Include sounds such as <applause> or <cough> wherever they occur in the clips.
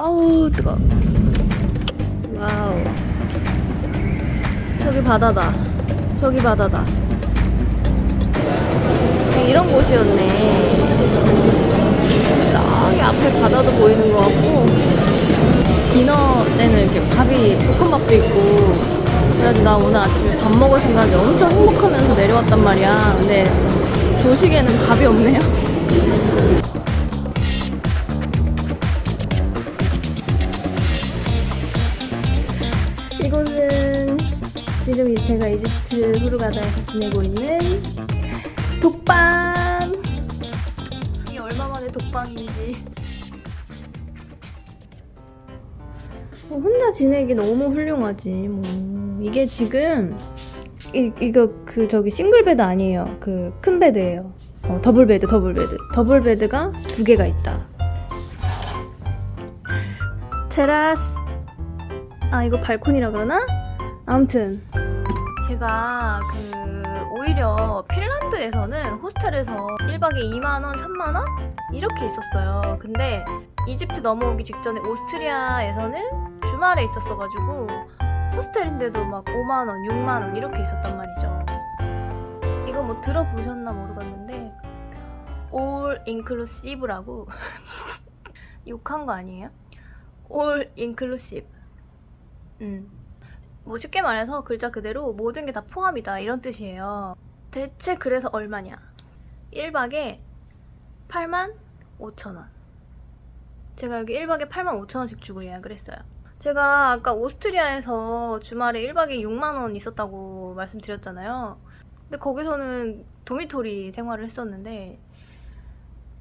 아우 뜨거. 와우. 저기 바다다. 저기 바다다. 이런 곳이었네. 저기 앞에 바다도 보이는 것 같고 디너 때는 이렇게 밥이 볶음밥도 있고 그래가지고 나 오늘 아침에 밥 먹을 생각에 엄청 행복하면서 내려왔단 말이야. 근데 조식에는 밥이 없네요. 지금 제가 이집트 후르가다에서 지내고 있는 독방. 이게 얼마 만에 독방인지. 어, 혼자 지내기 너무 훌륭하지. 뭐 이게 지금 이, 이거 그 저기 싱글 베드 아니에요. 그 큰 베드예요. 어, 더블 베드, 더블 베드. 더블 베드가 두 개가 있다. 테라스. 아 이거 발코니라 그러나? 아무튼 제가 그 오히려 핀란드에서는 호스텔에서 1박에 2만원, 3만원? 이렇게 있었어요. 근데 이집트 넘어오기 직전에 오스트리아에서는 주말에 있었어가지고 호스텔인데도 막 5만원, 6만원 이렇게 있었단 말이죠. 이거 뭐 들어보셨나 모르겠는데 all inclusive라고 <laughs> 욕한 거 아니에요? all inclusive. 음. 뭐 쉽게 말해서 글자 그대로 모든 게 다 포함이다 이런 뜻이에요. 대체 그래서 얼마냐? 1박에 8만 5천 원. 제가 여기 1박에 8만 5천 원씩 주고 예약을 했어요. 제가 아까 오스트리아에서 주말에 1박에 6만 원 있었다고 말씀드렸잖아요. 근데 거기서는 도미토리 생활을 했었는데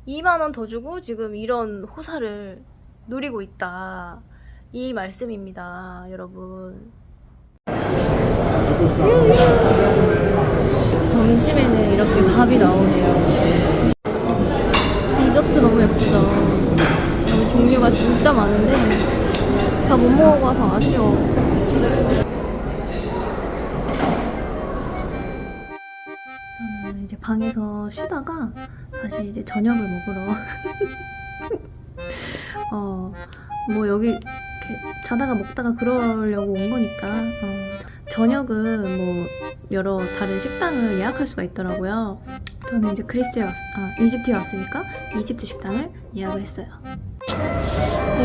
2만 원 더 주고 지금 이런 호사를 누리고 있다. 이 말씀입니다, 여러분. 점심에는 이렇게 밥이 나오네요. 디저트 너무 예쁘다. 여기 종류가 진짜 많은데 다 못 먹어봐서 아쉬워. 저는 이제 방에서 쉬다가 다시 이제 저녁을 먹으러 <laughs> 어 뭐 여기 이렇게 자다가 먹다가 그러려고 온 거니까 어, 저녁은 뭐 여러 다른 식당을 예약할 수가 있더라고요. 저는 이제 그리스에 왔, 아 이집트에 왔으니까 이집트 식당을 예약을 했어요.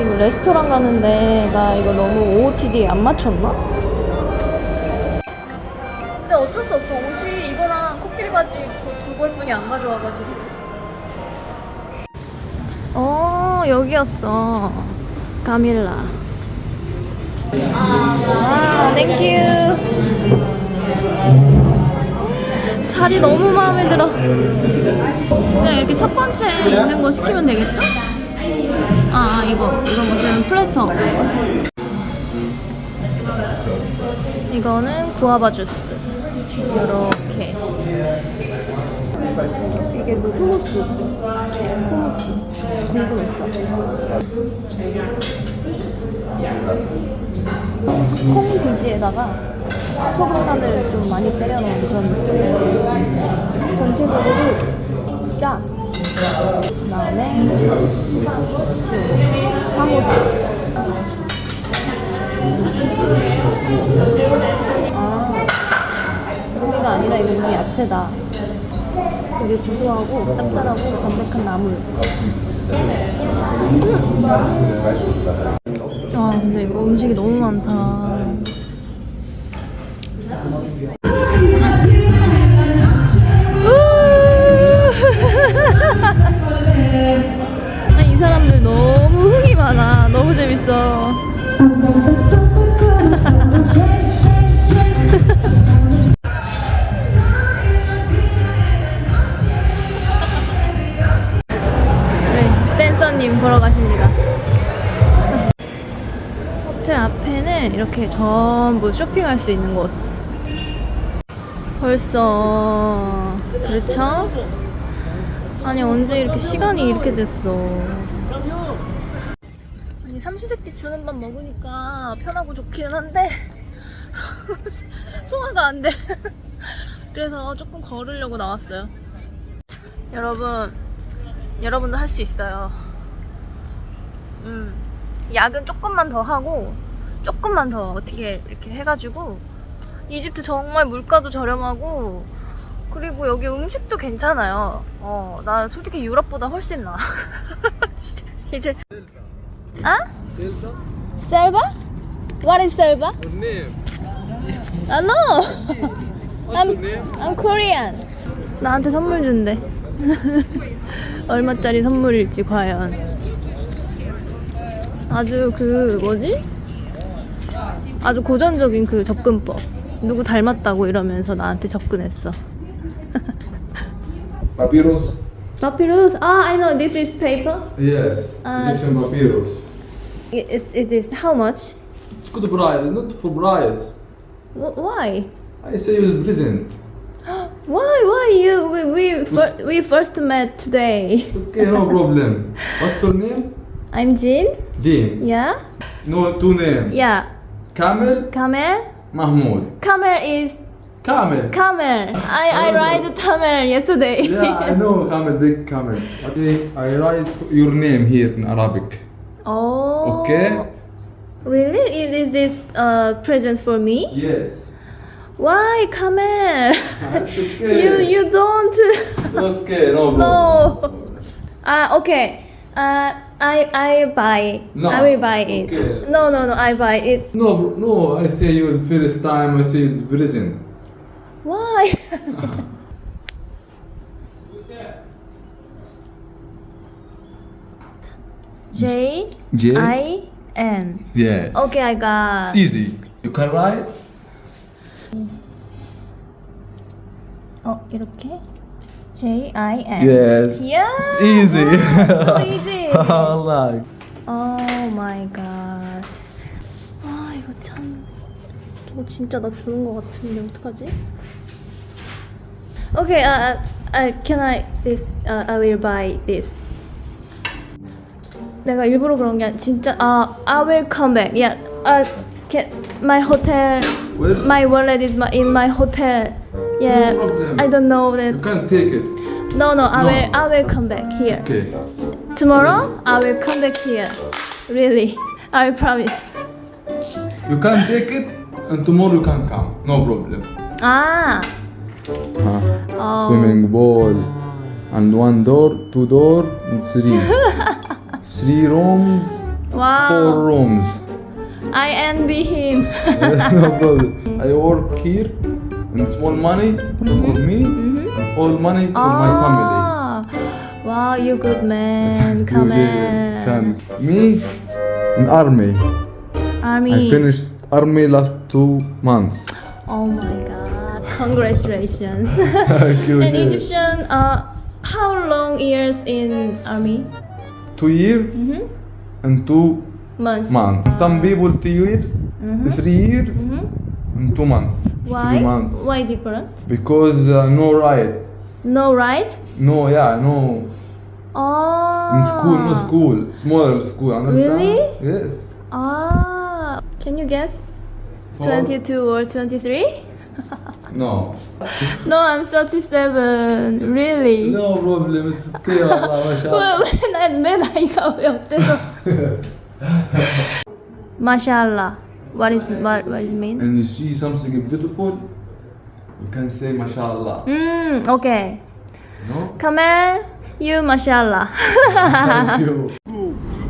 이거 레스토랑 가는데 나 이거 너무 OOTD에 안 맞췄나? 근데 어쩔 수 없어. 옷이 이거랑 코끼리 바지 그두 벌뿐이 안 가져와가지고. 어 여기였어. 카밀라. 아, 땡큐. 자리 너무 마음에 들어. 그냥 이렇게 첫 번째 있는 거 시키면 되겠죠? 아, 아, 이거. 이거 무슨 플래터. 이거는 구아바 주스. 이렇게. 이게 뭐 후무스. 후무스. 궁금했어. 콩 비지에다가 소금간을 좀 많이 때려 넣은 그런 느낌. 전체적으로 짜. 그다음에 사모사. 아, 고기가 아니라 이미 야채다. 되게 구수하고 짭짤하고 담백한 나물. 아 근데 이거 음식이 너무 많다. <laughs> 이 사람들 너무 흥이 많아. 너무 재밌어. <laughs> 네, 댄서님 보러 가십니다. 호텔 앞에는 이렇게 전부 쇼핑할 수 있는 곳. 벌써 그렇죠? 아니 언제 이렇게 시간이 이렇게 됐어? 아니 삼시세끼 주는 밥 먹으니까 편하고 좋기는 한데 <laughs> 소화가 안 돼. 그래서 조금 걸으려고 나왔어요. 여러분, 여러분도 할 수 있어요. 음, 야근 조금만 더 하고 조금만 더 어떻게 이렇게 해가지고 이집트 정말 물가도 저렴하고 그리고 여기 음식도 괜찮아요. 어, 나 솔직히 유럽보다 훨씬 나. <laughs> 진짜 이제 아? 셀바? What is 셀바? 아, no. I'm? I'm Korean. 나한테 선물 준대. <laughs> 얼마짜리 선물일지 과연. 아주 그 뭐지? 아주 고전적인 그 접근법. 누구 닮았다고 이러면서 나한테 접근했어. Papyrus? Papyrus? Ah, I know. This is paper. Yes. Uh, Egyptian papyrus. It. It is. How much? Good price, not for price. Wh- Why? I say you present. Why? Why you? We we, fir- we first met today. Okay, no problem. What's your name? I'm Jin. Jim. Yeah. No, two names. Yeah. Kamel, Camel. Mahmoud. Camel is Kamel. camel. I I <laughs> ride camel yesterday. yeah, I <laughs> know Kamel, big Kamel. Okay, I write your name here in Arabic. oh. Okay? Really? Is is this a present for me? Yes. Why? <laughs> It's okay. you you don't. Okay, no problem. no. Ah okay. Uh, I I buy it. No, I will buy it. okay. No no no. I buy it. No, no, I say you the first time, I say it's present. Why? <laughs> <laughs> J J? I N. Yes. Okay, I got. It's easy. You can write? 어 이렇게 J I N. Yes. Yeah. It's easy. so easy. Allah. Oh my gosh. 아 이거 참 저거 진짜 나 주는 거 같은데 어떡하지? Okay, uh, uh, can I this? Uh, I will buy this. 내가 일부러 그런 게 아니- 진짜 아 I will come back. Yeah. Uh, can, my hotel. Well, My wallet is my, in my hotel. Yeah. No problem. I don't know you that. can take it. No, no. I No. will. I will come back here. Okay. Tomorrow I will come back here. Really, <laughs> I promise. You can take it and tomorrow you can come. No problem. Ah, Oh. Swimming pool. And one door, two door, and three. <laughs> three rooms, four wow. rooms. I envy him. <laughs> no problem. I work here and small money for me, all money for my family. Ah, wow, you good man. <laughs> Come on. son. Me in army. Army. I finished army last two months. Oh my god! Congratulations. <laughs> And. <laughs> Egyptian. Uh, how long years in army? Two years Mhm. and two Months. months. Some people two years, three years, Mhm and two months. Why? Three months. Why different? Because uh, no right. No right? No, yeah, no. Oh. In school, no school. Smaller school, understand? Really? Yes. Ah, can you guess? Four. 22 or 23? <laughs> No. No, I'm 37. Really? No problem, it's okay, Allah, <laughs> mashallah. <laughs> 왜, 왜, 내 나이가 왜 어때서? 마샬라. What is what, what is mean? And you see something beautiful, you can say mashallah. 음, okay. No? 카멜, you 마샬라. Thank you. <laughs>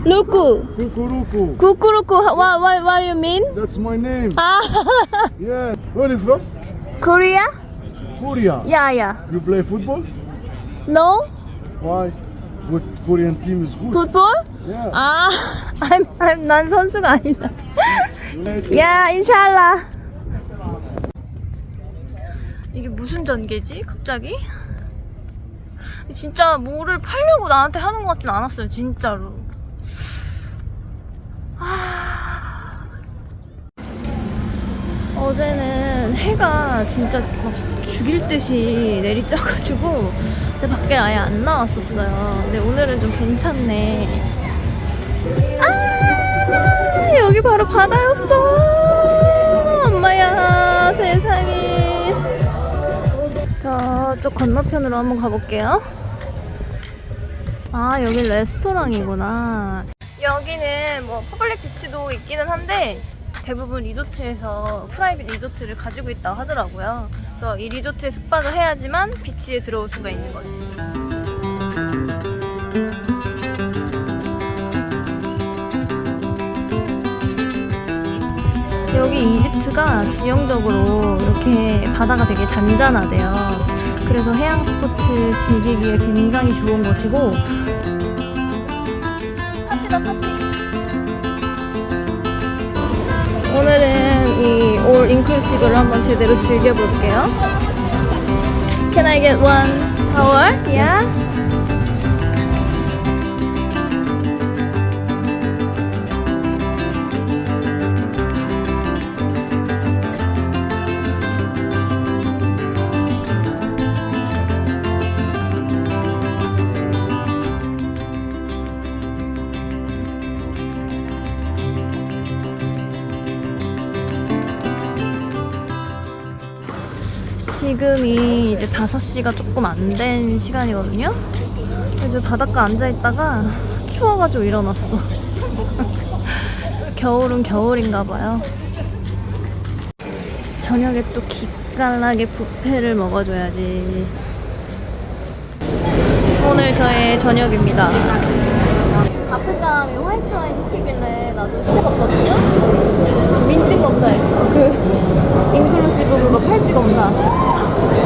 루쿠. Kukuruku. 쿠쿠루쿠. What, what, what do you mean? That's my name. 아, <laughs> Yeah. Where are you from? Korea? Korea. Yeah, yeah. You play football? No? Why? What Korean team is good? 풋볼? Yeah. 아, <laughs> I'm, I'm, 난 선수가 아니잖아. United. 야, 인샬라. 이게 무슨 전개지? 갑자기? 진짜 뭐를 팔려고 나한테 하는 것 같진 않았어요, 진짜로. 아... 어제는 해가 진짜 막 죽일 듯이 내리쬐가지고 제가 밖에 아예 안 나왔었어요. 근데 오늘은 좀 괜찮네. 아 여기 바로 바다였어 엄마야 세상에 저쪽 건너편으로 한번 가볼게요 아 여기 레스토랑이구나 여기는 뭐 퍼블릭 비치도 있기는 한데 대부분 리조트에서 프라이빗 리조트를 가지고 있다고 하더라고요. 그래서 이 리조트에 숙박을 해야지만 비치에 들어올 수가 있는 거지. 여기 이집트가 지형적으로 이렇게 바다가 되게 잔잔하대요. 그래서 해양 스포츠 즐기기에 굉장히 좋은 곳이고 파티다 파티. 오늘은 이 올 인클루시브를 한번 제대로 즐겨볼게요. Can I get one tower? Yeah. 지금이 이제 5시가 조금 안 된 시간이거든요. 그래서 바닷가 앉아있다가 추워가지고 일어났어. <laughs> 겨울은 겨울인가 봐요. 저녁에 또 기깔나게 뷔페를 먹어줘야지. 오늘 저의 저녁입니다. 앞에 사람이 화이트 와인 시키길래 나도 시켜봤거든요. 민증 검사했어. 그 인클루시브 그거 팔찌 검사.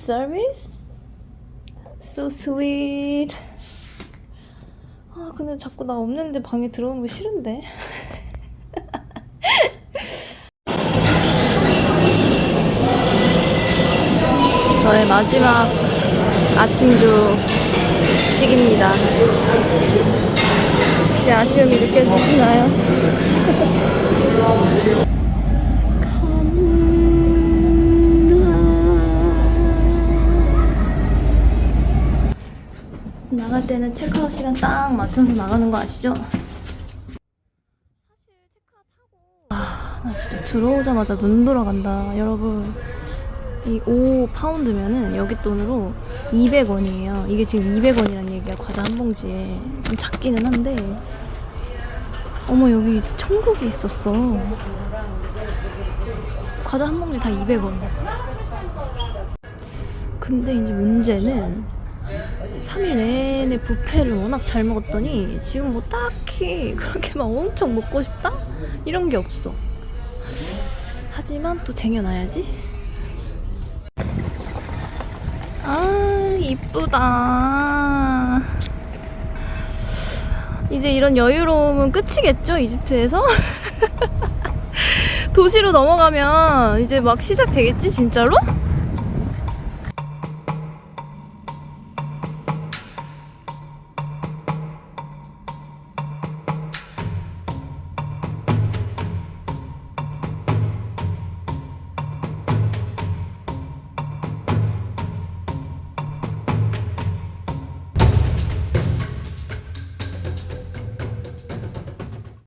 service? So sweet. 아, 근데 자꾸 나 없는데 방에 들어오는 거 싫은데. <laughs> 저의 마지막 아침주 식입니다. 제 아쉬움이 느껴지시나요? <laughs> 나갈 때는 체크아웃 시간 딱 맞춰서 나가는 거 아시죠? 아, 나 진짜 들어오자마자 눈 돌아간다, 여러분. 이 5파운드면은 여기 돈으로 200원이에요. 이게 지금 200원이란 얘기야, 과자 한 봉지에. 좀 작기는 한데. 어머, 여기 천국이 있었어. 과자 한 봉지 다 200원. 근데 이제 문제는 3일 내내 뷔페를 워낙 잘 먹었더니 지금 뭐 딱히 그렇게 막 엄청 먹고 싶다? 이런 게 없어. 하지만 또 쟁여놔야지. 아, 이쁘다. 이제 이런 여유로움은 끝이겠죠, 이집트에서? <laughs> 도시로 넘어가면 이제 막 시작되겠지, 진짜로?